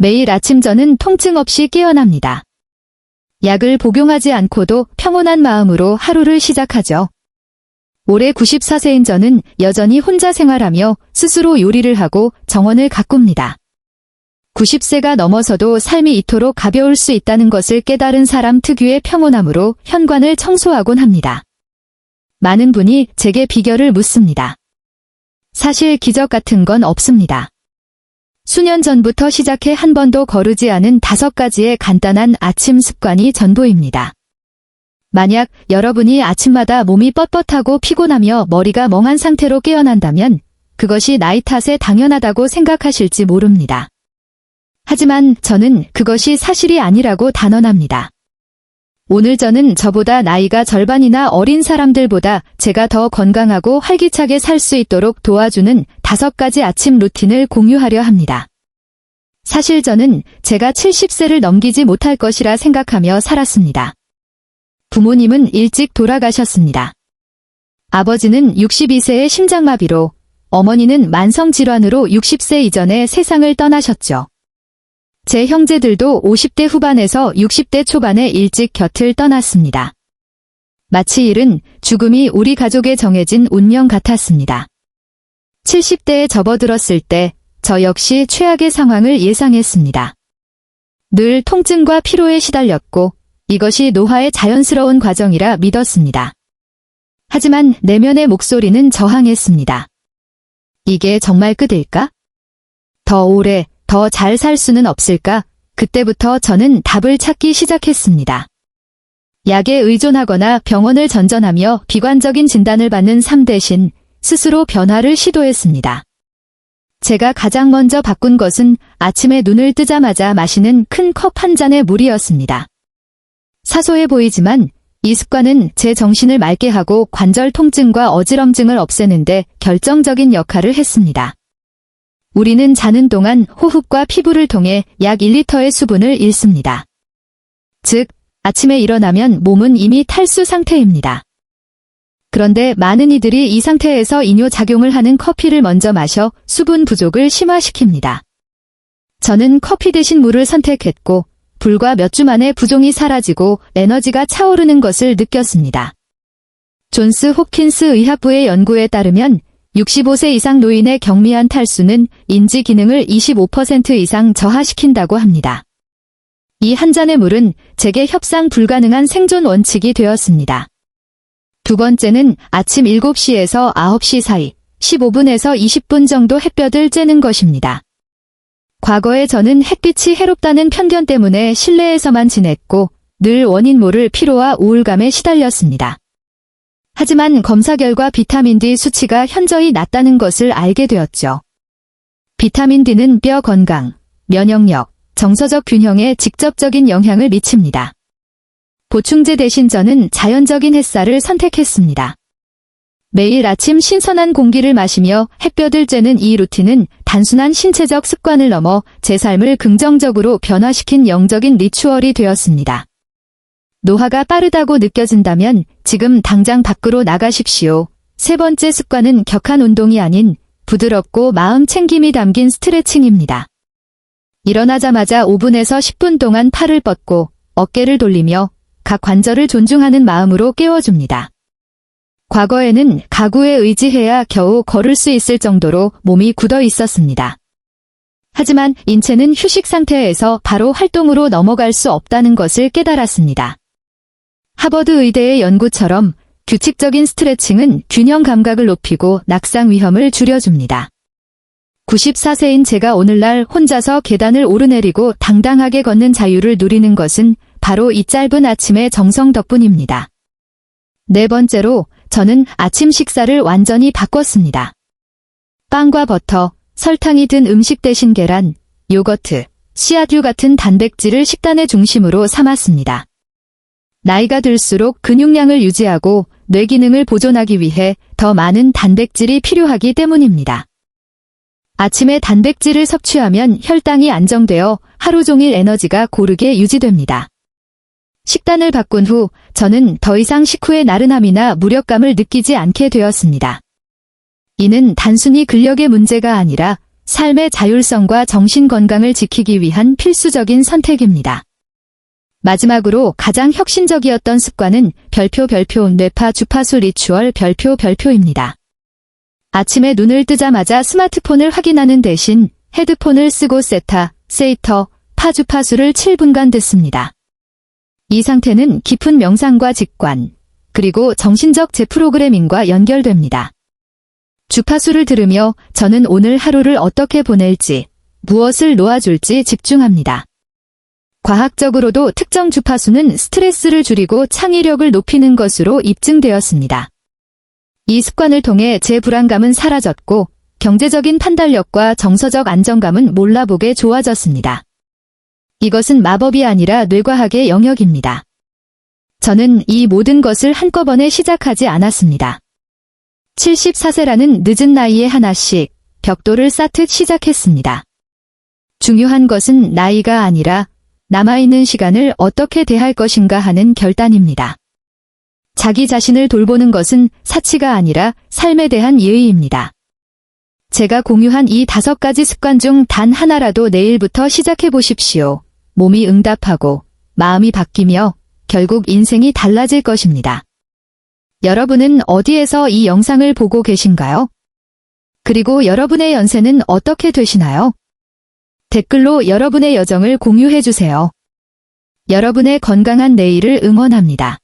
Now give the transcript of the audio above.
매일 아침 저는 통증 없이 깨어납니다. 약을 복용하지 않고도 평온한 마음으로 하루를 시작하죠. 올해 94세인 저는 여전히 혼자 생활하며 스스로 요리를 하고 정원을 가꿉니다. 90세가 넘어서도 삶이 이토록 가벼울 수 있다는 것을 깨달은 사람 특유의 평온함으로 현관을 청소하곤 합니다. 많은 분이 제게 비결을 묻습니다. 사실 기적 같은 건 없습니다. 수년 전부터 시작해 한 번도 거르지 않은 다섯 가지의 간단한 아침 습관이 전부입니다. 만약 여러분이 아침마다 몸이 뻣뻣하고 피곤하며 머리가 멍한 상태로 깨어난다면 그것이 나이 탓에 당연하다고 생각하실지 모릅니다. 하지만 저는 그것이 사실이 아니라고 단언합니다. 오늘 저는 저보다 나이가 절반이나 어린 사람들보다 제가 더 건강하고 활기차게 살 수 있도록 도와주는 다섯 가지 아침 루틴을 공유하려 합니다. 사실 저는 제가 70세를 넘기지 못할 것이라 생각하며 살았습니다. 부모님은 일찍 돌아가셨습니다. 아버지는 62세의 심장마비로, 어머니는 만성질환으로 60세 이전에 세상을 떠나셨죠. 제 형제들도 50대 후반에서 60대 초반에 일찍 곁을 떠났습니다. 마치 일은 죽음이 우리 가족에 정해진 운명 같았습니다. 70대에 접어들었을 때 저 역시 최악의 상황을 예상했습니다. 늘 통증과 피로에 시달렸고 이것이 노화의 자연스러운 과정이라 믿었습니다. 하지만 내면의 목소리는 저항했습니다. 이게 정말 끝일까? 더 오래, 더 잘 살 수는 없을까? 그때부터 저는 답을 찾기 시작했습니다. 약에 의존하거나 병원을 전전하며 비관적인 진단을 받는 삶 대신 스스로 변화를 시도했습니다. 제가 가장 먼저 바꾼 것은 아침에 눈을 뜨자마자 마시는 큰 컵 한 잔의 물이었습니다. 사소해 보이지만 이 습관은 제 정신을 맑게 하고 관절 통증과 어지럼증을 없애는데 결정적인 역할을 했습니다. 우리는 자는 동안 호흡과 피부를 통해 약 1리터의 수분을 잃습니다. 즉, 아침에 일어나면 몸은 이미 탈수 상태입니다. 그런데 많은 이들이 이 상태에서 이뇨 작용을 하는 커피를 먼저 마셔 수분 부족을 심화시킵니다. 저는 커피 대신 물을 선택했고 불과 몇 주 만에 부종이 사라지고 에너지가 차오르는 것을 느꼈습니다. 존스 홉킨스 의학부의 연구에 따르면 65세 이상 노인의 경미한 탈수는 인지 기능을 25% 이상 저하시킨다고 합니다. 이 한 잔의 물은 제게 협상 불가능한 생존 원칙이 되었습니다. 두 번째는 아침 7시에서 9시 사이 15분에서 20분 정도 햇볕을 쬐는 것입니다. 과거에 저는 햇빛이 해롭다는 편견 때문에 실내에서만 지냈고 늘 원인 모를 피로와 우울감에 시달렸습니다. 하지만 검사 결과 비타민 D 수치가 현저히 낮다는 것을 알게 되었죠. 비타민 D는 뼈 건강, 면역력, 정서적 균형에 직접적인 영향을 미칩니다. 보충제 대신 저는 자연적인 햇살을 선택했습니다. 매일 아침 신선한 공기를 마시며 햇볕을 쬐는 이 루틴은 단순한 신체적 습관을 넘어 제 삶을 긍정적으로 변화시킨 영적인 리추얼이 되었습니다. 노화가 빠르다고 느껴진다면 지금 당장 밖으로 나가십시오. 세 번째 습관은 격한 운동이 아닌 부드럽고 마음 챙김이 담긴 스트레칭입니다. 일어나자마자 5분에서 10분 동안 팔을 뻗고 어깨를 돌리며 각 관절을 존중하는 마음으로 깨워줍니다. 과거에는 가구에 의지해야 겨우 걸을 수 있을 정도로 몸이 굳어 있었습니다. 하지만 인체는 휴식 상태에서 바로 활동으로 넘어갈 수 없다는 것을 깨달았습니다. 하버드 의대의 연구처럼 규칙적인 스트레칭은 균형 감각을 높이고 낙상 위험을 줄여줍니다. 94세인 제가 오늘날 혼자서 계단을 오르내리고 당당하게 걷는 자유를 누리는 것은 바로 이 짧은 아침의 정성 덕분입니다. 네 번째로 저는 아침 식사를 완전히 바꿨습니다. 빵과 버터, 설탕이 든 음식 대신 계란, 요거트, 씨앗류 같은 단백질을 식단의 중심으로 삼았습니다. 나이가 들수록 근육량을 유지하고 뇌 기능을 보존하기 위해 더 많은 단백질이 필요하기 때문입니다. 아침에 단백질을 섭취하면 혈당이 안정되어 하루 종일 에너지가 고르게 유지됩니다. 식단을 바꾼 후 저는 더 이상 식후의 나른함이나 무력감을 느끼지 않게 되었습니다. 이는 단순히 근력의 문제가 아니라 삶의 자율성과 정신 건강을 지키기 위한 필수적인 선택입니다. 마지막으로 가장 혁신적이었던 습관은 별표 별표 뇌파 주파수 리추얼 별표 별표입니다. 아침에 눈을 뜨자마자 스마트폰을 확인하는 대신 헤드폰을 쓰고 세타, 세이터, 파 주파수를 7분간 듣습니다. 이 상태는 깊은 명상과 직관, 그리고 정신적 재프로그래밍과 연결됩니다. 주파수를 들으며 저는 오늘 하루를 어떻게 보낼지, 무엇을 놓아줄지 집중합니다. 과학적으로도 특정 주파수는 스트레스를 줄이고 창의력을 높이는 것으로 입증되었습니다. 이 습관을 통해 제 불안감은 사라졌고 경제적인 판단력과 정서적 안정감은 몰라보게 좋아졌습니다. 이것은 마법이 아니라 뇌과학의 영역입니다. 저는 이 모든 것을 한꺼번에 시작하지 않았습니다. 74세라는 늦은 나이에 하나씩 벽돌을 쌓듯 시작했습니다. 중요한 것은 나이가 아니라 남아있는 시간을 어떻게 대할 것인가 하는 결단입니다. 자기 자신을 돌보는 것은 사치가 아니라 삶에 대한 예의입니다. 제가 공유한 이 다섯 가지 습관 중 단 하나라도 내일부터 시작해 보십시오. 몸이 응답하고 마음이 바뀌며 결국 인생이 달라질 것입니다. 여러분은 어디에서 이 영상을 보고 계신가요? 그리고 여러분의 연세는 어떻게 되시나요? 댓글로 여러분의 여정을 공유해 주세요. 여러분의 건강한 내일을 응원합니다.